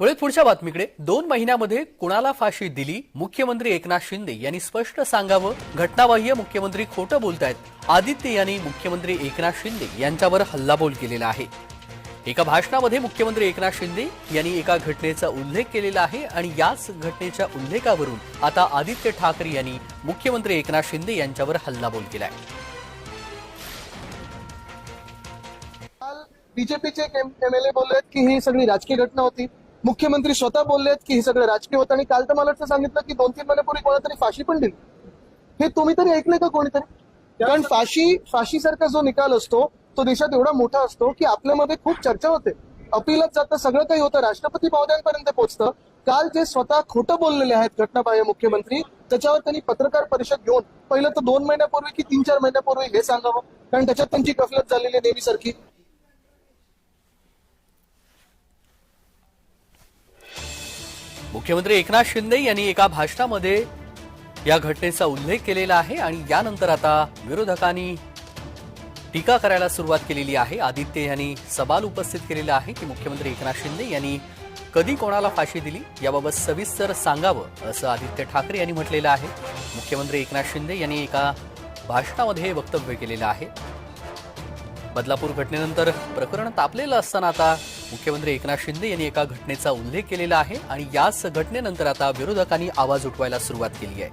वळे पुढच्या बातमीकडे. दोन महिन्यामध्ये कुणाला फाशी दिली? मुख्यमंत्री एकनाथ शिंदे यांनी स्पष्ट सांगावं. घटनाबाह्य मुख्यमंत्री खोटं बोलतायत. आदित्य यांनी मुख्यमंत्री एकनाथ शिंदे यांच्यावर हल्लाबोल केलेला आहे. एका भाषणामध्ये मुख्यमंत्री एकनाथ शिंदे यांनी एका घटनेचा उल्लेख केलेला आहे आणि याच घटनेच्या उल्लेखावरून आता आदित्य ठाकरे यांनी मुख्यमंत्री एकनाथ शिंदे यांच्यावर हल्लाबोल केलाय. काल बीजेपीचे एमएलए बोललेत की ही सगळी राजकीय घटना होती. मुख्यमंत्री स्वतः बोललेत की हे सगळं राजकीय होतं आणि काल तर मला सांगितलं की दोन तीन महिन्यापूर्वी कोणातरी फाशी पण दिली. हे तुम्ही तरी ऐकलंय का कोणीतरी? कारण फाशी फाशीसारखा जो निकाल असतो तो देशात एवढा मोठा असतो की आपल्यामध्ये खूप चर्चा होते. अपीलच जातं सगळं काही होतं. राष्ट्रपती महोदयांपर्यंत पोहोचतं काल जे स्वतः खोटं बोललेले आहेत घटनाबाह्य मुख्यमंत्री त्याच्यावर त्यांनी पत्रकार परिषद घेऊन पहिलं तर दोन महिन्यापूर्वी की तीन चार महिन्यापूर्वी हे सांगावं. कारण त्याच्यात त्यांची गफलत झालेली नेहमीसारखी. मुख्यमंत्री एकनाथ शिंदे यांनी एका भाषणामध्ये या घटनेचा उल्लेख केलेला आहे आणि यानंतर आता विरोधकांनी टीका करायला सुरुवात केलेली आहे. आदित्य यांनी सवाल उपस्थित केलेला आहे की मुख्यमंत्री एकनाथ शिंदे यांनी कधी कोणाला फाशी दिली? याबाबत सविस्तर सांगावं असं आदित्य ठाकरे यांनी म्हटलेलं आहे. मुख्यमंत्री एकनाथ शिंदे यांनी एका भाषणामध्ये हे वक्तव्य केलेलं आहे. बदलापूर घटनेनंतर प्रकरण तापलेलं असताना आता मुख्यमंत्री एकनाथ शिंदे यांनी एका घटनेचा उल्लेख केलेला आहे आणि याच घटनेनंतर आता विरोधकांनी आवाज उठवायला सुरुवात केली आहे.